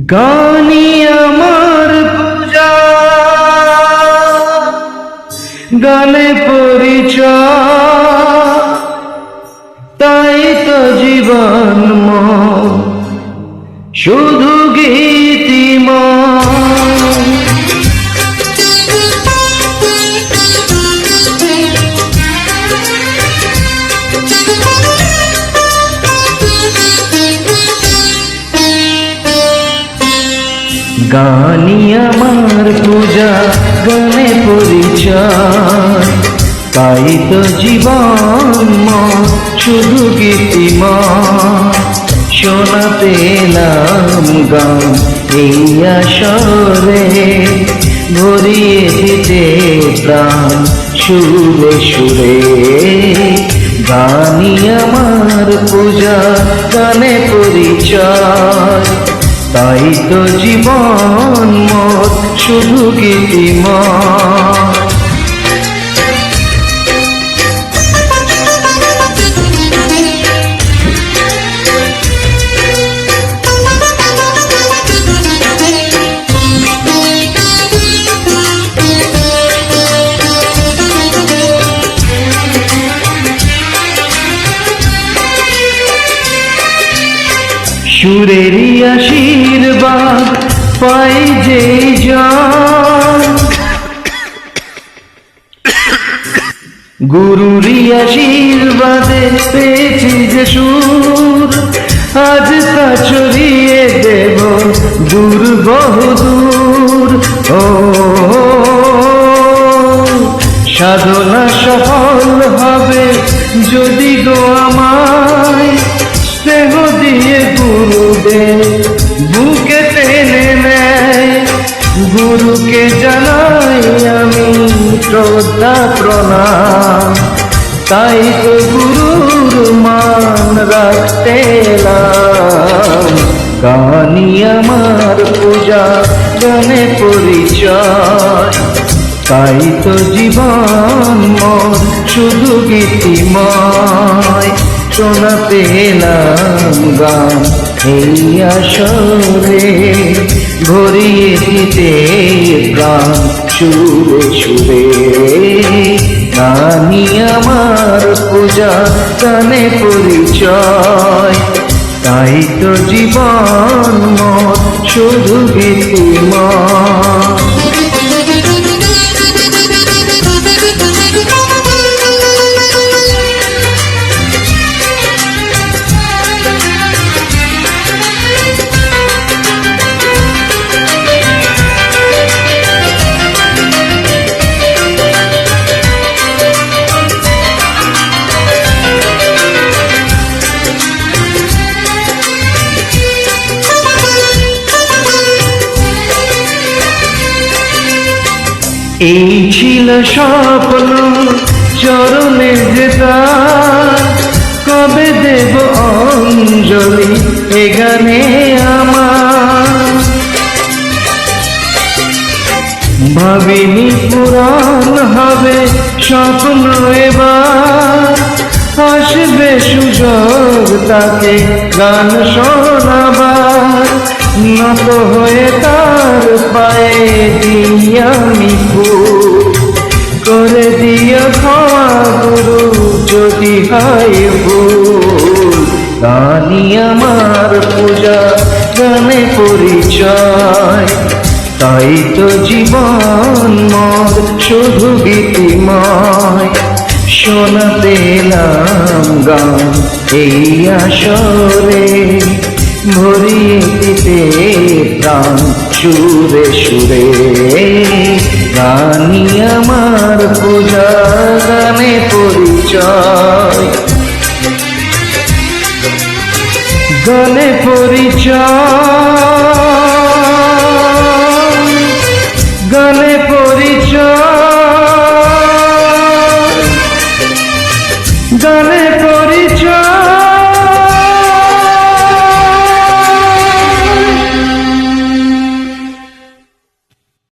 গানি আমার পূজা। গানে পরিচয়। তাই তো জীবন শুধু গানি আমার পূজা গানে পরিচয়। তাই তো জীবন শুধু গীতিময় শোনাতে এলাম গান এই আসরে, ভরিয়ে দিতে প্রাণ সুরে সুরে। গানি আমার পূজা, গানে পরিচয়। তাই তো জীবন মত শুধু গীতিময় সুরেরই আশীর্বাদ পাই যে জন গুরুরই আশীর্বাদে পেয়েছি যে সুর। আজ তা ছড়িয়ে দেব দূর বহুদূর। ও, সাধনা সফল হবে যদি গো আমায় শ্রদ্ধা প্রণাম। তাই তো গুরুর মান রাখতে গানি আমার পূজা, গানে পরিচয়। তাই তো জীবন মন শুধু গীতিময়। শোনাতে এলাম গান, এই আসরে ভরিয়ে দিতে প্রাণ। সুরে সুরে গানি আমার পূজা গানে পরিচয়। তাই তো জীবন মত শুধু গীতিময় এই ছিল স্বপ্ন, চরণে যেতা। কবে দেব অঞ্জলি এ গানে আমার? ভাবিনি পুরাণ হবে স্বপ্ন এবার। আসবে সুযোগ তাকে গান শোনাবার। নত হয়ে তার পায়ে দিয়ামি ফুল করে দিও ক্ষমা গুরু যদি হয় ভুল গানি আমার পূজা গানে পরিচয় তাই তো জীবন মর শুধু গীতিময় শোনাতে এলাম গান এই আসরে ভরিয়ে দিতে প্রাণ। সুরে সুরে গানি আমার পূজা গানে পরিচয়। গানে পরিচয় গানে পরিচয়। গানে